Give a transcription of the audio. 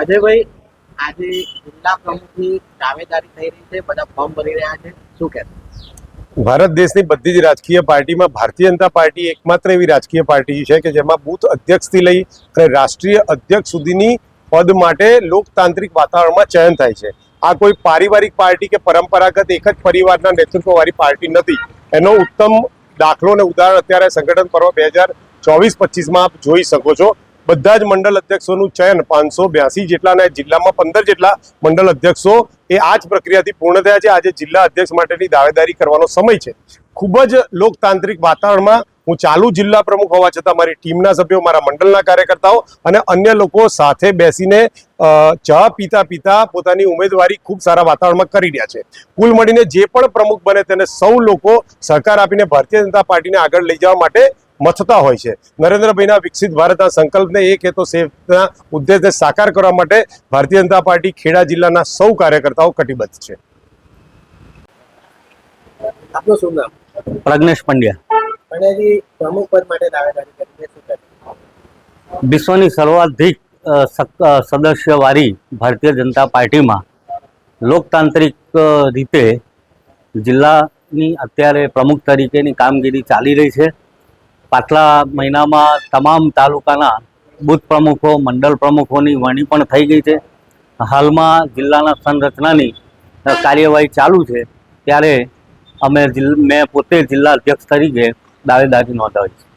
અજયભાઈ, આજે જિલ્લા પ્રમુખની દાવેદારી થઈ રહી છે, બધા ફોર્મ ભરી રહ્યા છે. શું કહેશો? ભારત દેશની બધી જ રાજકીય પાર્ટીમાં ભારતીય જનતા પાર્ટી એકમાત્ર એવી રાજકીય પાર્ટી છે કે જેમાં બૂથ અધ્યક્ષથી લઈ અને રાષ્ટ્રીય અધ્યક્ષ સુધીની પદ માટે લોકતાંત્રિક વાતાવરણમાં ચયન થાય છે. આ કોઈ પારિવારિક પાર્ટી કે પરંપરાગત એક જ પરિવારના નેતૃત્વવાળી પાર્ટી નથી. એનો ઉત્તમ દાખલો અને ઉદાહરણ અત્યારે સંગઠન પર્વ બે હજાર ચોવીસ પચીસમાં આપ જોઈ શકો છો. બધા જ મંડળ અધ્યક્ષોનું ચયન પાંચસો બ્યાસી જેટલા અને જિલ્લામાં પંદર જેટલા મંડળ અધ્યક્ષો એ આ જ પ્રક્રિયાથી પૂર્ણ થયા છે. આજે જિલ્લા અધ્યક્ષ માટેની દાવેદારી કરવાનો સમય છે. ખૂબ જ લોકતાંત્રિક વાતાવરણમાં હું ચાલુ જિલ્લા પ્રમુખ હોવા છતાં મારી ટીમના સભ્યો, મારા મંડળના કાર્યકર્તાઓ અને અન્ય લોકો સાથે બેસીને ચા પીતા પીતા પોતાની ઉમેદવારી ખૂબ સારા વાતાવરણમાં કરી રહ્યા છે. કુલ મળીને જે પણ પ્રમુખ બને તેને સૌ લોકો સહકાર આપીને ભારતીય જનતા પાર્ટીને આગળ લઈ જવા માટે મથતા હોય છે. નરેન્દ્રભાઈના વિકસિત ભારતના સંકલ્પને એક હેતો સેવના ઉદ્દેશને સાકાર કરવા માટે ભારતીય જનતા પાર્ટી ખેડા જિલ્લાના સૌ કાર્યકર્તાઓ કટિબદ્ધ છે. આપનું શું નામ? પ્રજ્ઞેશ પંડ્યા. પંડ્યાજી પ્રમુખ પદ માટે દાવેદારી કરી શું કહેશો વિશ્વની સર્વાધિક સદસ્યવાળી ભારતીય જનતા પાર્ટીમાં લોકતાંત્રિક રીતે જિલ્લાની અત્યારે પ્રમુખ તરીકેની કામગીરી ચાલી રહી છે. પાછલા મહિનામાં તમામ તાલુકાના બુથ પ્રમુખો, મંડળ પ્રમુખોની વરણી પણ થઈ ગઈ છે. હાલમાં જિલ્લાના સંરચનાની કાર્યવાહી ચાલુ છે. ત્યારે અમે મેં પોતે જિલ્લા અધ્યક્ષ તરીકે દાવેદારી નોંધાવી છે.